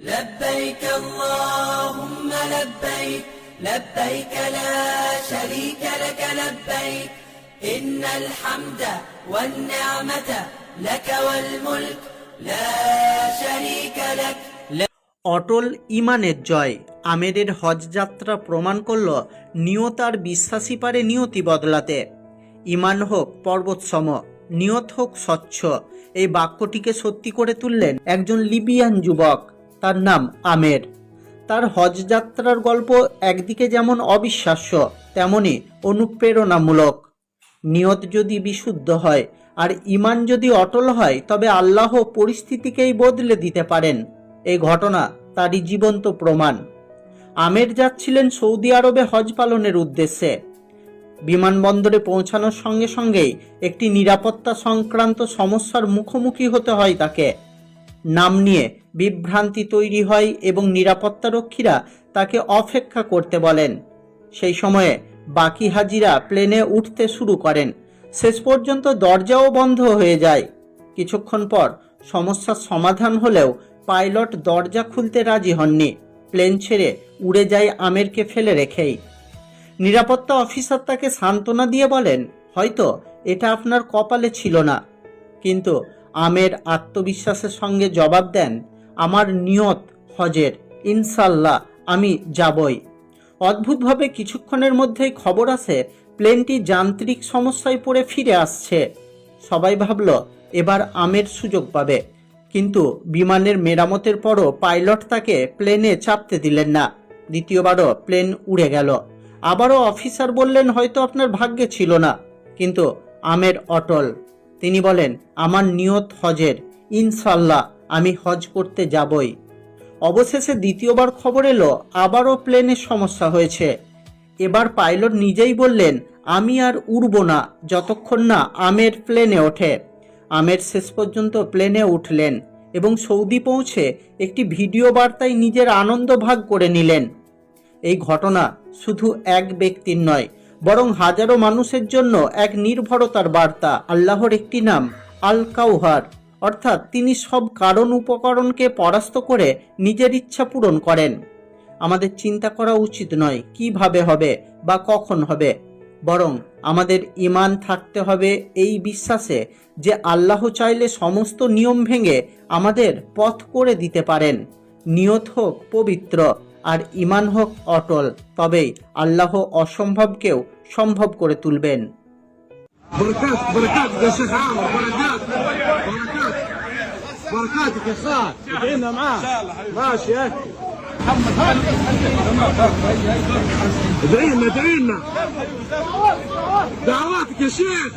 لبيك اللهم لبيك لبيك لا شريك لك لبيك إن الحمد والنعمة لك والملك لا شريك لك অটল ইমানের জয় আমেরের হজ যাত্রা প্রমাণ করল নিয়ত আর বিশ্বাসী পারে নিয়তি বদলাতে ইমান হোক পর্বতসম নিয়ত হোক স্বচ্ছ এই বাক্যটিকে সত্যি করে তুললেন একজন লিবিয়ান যুবক তার নাম আমের। তার হজ যাত্রার গল্প একদিকে যেমন অবিশ্বাস্য, তেমনি অনুপ্রেরণামূলক। নিয়ত যদি বিশুদ্ধ হয়, আর ইমান যদি অটল হয়, তবে আল্লাহ পরিস্থিতিকেই বদলে দিতে পারেন। এই ঘটনা তারই জীবন্ত প্রমাণ। আমের যাচ্ছিলেন সৌদি আরবে হজ পালনের উদ্দেশ্যে। বিমানবন্দরে পৌঁছানোর সঙ্গে সঙ্গেই একটি নিরাপত্তা সংক্রান্ত সমস্যার মুখোমুখি হতে হয় তাকে। নাম নিয়ে বিভ্রান্তি তৈরি হয় এবং নিরাপত্তারক্ষীরা তাকে অপেক্ষা করতে বলেন। সেই সময়ে বাকি হাজিরা প্লেনে উঠতে শুরু করেন। শেষ পর্যন্ত দরজাও বন্ধ হয়ে যায়। কিছুক্ষণ পর সমস্যার সমাধান হলেও পাইলট দরজা খুলতে রাজি হননি। প্লেন ছেড়ে উড়ে যায় আমেরকে ফেলে রেখেই। নিরাপত্তা অফিসার তাকে সান্ত্বনা দিয়ে বলেন, হয়তো এটা আপনার কপালে ছিল না। কিন্তু আমের আত্মবিশ্বাসের সঙ্গে জবাব দেন, আমার নিয়ত হজের ইনশাল্লাহ আমি যাবই। অদ্ভুতভাবে কিছুক্ষণের মধ্যেই খবর আসে, প্লেনটি যান্ত্রিক সমস্যায় পড়ে ফিরে আসছে। সবাই ভাবল, এবার আমের সুযোগ পাবে। কিন্তু বিমানের মেরামতের পরও পাইলট তাকে প্লেনে চাপতে দিলেন না। দ্বিতীয়বারও প্লেন উড়ে গেল। আবারও অফিসার বললেন, হয়তো আপনার ভাগ্যে ছিল না। কিন্তু আমের অটল তিনি বলেন, আমার নিয়ত হজের। ইনশাল্লাহ আমি হজ করতে যাবই। অবশেষে দ্বিতীয়বার খবর এলো, আবারও প্লেনের সমস্যা হয়েছে। এবার পাইলট নিজেই বললেন, আমি আর উড়ব না, যতক্ষণ না আমের প্লেনে ওঠে। আমের শেষ পর্যন্ত প্লেনে উঠলেন এবং সৌদি পৌঁছে একটি ভিডিও বার্তায় নিজের আনন্দ ভাগ করে নিলেন। এই ঘটনা শুধু এক ব্যক্তির নয় বরং হাজারো মানুষের জন্য এক নির্ভরতার বার্তা, আল্লাহর একটি নাম আল কাউহার অর্থাৎ তিনি সব কারণ উপকরণকে পরাস্ত করে নিজের ইচ্ছা পূরণ করেন। আমাদের চিন্তা করা উচিত নয় কীভাবে হবে বা কখন হবে, বরং আমাদের ইমান থাকতে হবে এই বিশ্বাসে যে আল্লাহ চাইলে সমস্ত নিয়ম ভেঙে আমাদের পথ করে দিতে পারেন। নিয়ত হোক, পবিত্র। আর ইমান হোক অটল তবেই আল্লাহ অসম্ভবকেও সম্ভব করে তুলবেন بركات بركاتك يا شيخ عامر بركات بركات بركاتك يا خال ادعينا معاه ماشي يا اخي ادعينا ادعينا دعواتك يا شيخ